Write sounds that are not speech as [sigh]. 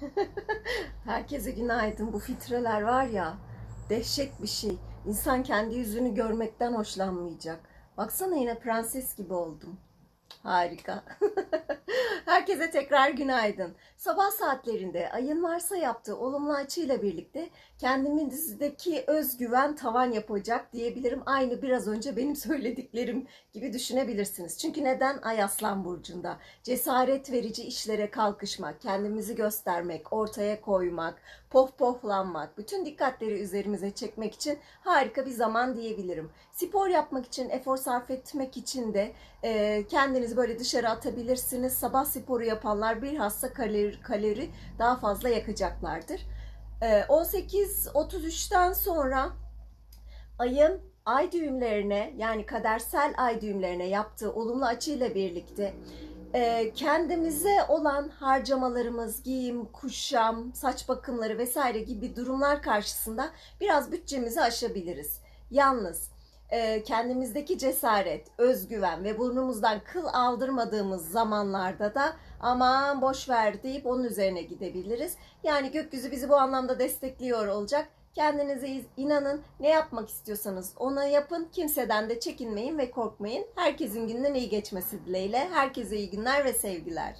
[laughs] Herkese günaydın. Bu filtreler var ya dehşet bir şey. İnsan kendi yüzünü görmekten hoşlanmayacak. Baksana yine prenses gibi oldum. Harika. [laughs] Herkese tekrar günaydın. Sabah saatlerinde ayın varsa yaptığı olumlu açıyla birlikte kendimizdeki özgüven tavan yapacak diyebilirim. Aynı biraz önce benim [laughs] söylediklerim gibi düşünebilirsiniz. Çünkü neden Ay Aslan Burcu'nda? Cesaret verici işlere kalkışmak, kendimizi göstermek, ortaya koymak, pof poflanmak, bütün dikkatleri üzerimize çekmek için harika bir zaman diyebilirim. Spor yapmak için, efor sarf etmek için de e, kendinizi böyle dışarı atabilirsiniz. Sabah sporu yapanlar bilhassa kalori, kalori daha fazla yakacaklardır. E, 18-33'ten sonra ayın ay düğümlerine yani kadersel ay düğümlerine yaptığı olumlu açıyla birlikte e, kendimize olan harcamalarımız, giyim, kuşam, saç bakımları vesaire gibi durumlar karşısında biraz bütçemizi aşabiliriz. Yalnız e, kendimizdeki cesaret, özgüven ve burnumuzdan kıl aldırmadığımız zamanlarda da aman boş ver deyip onun üzerine gidebiliriz. Yani gökyüzü bizi bu anlamda destekliyor olacak. Kendinize iz- inanın, ne yapmak istiyorsanız ona yapın. Kimseden de çekinmeyin ve korkmayın. Herkesin gününden iyi geçmesi dileğiyle. Herkese iyi günler ve sevgiler.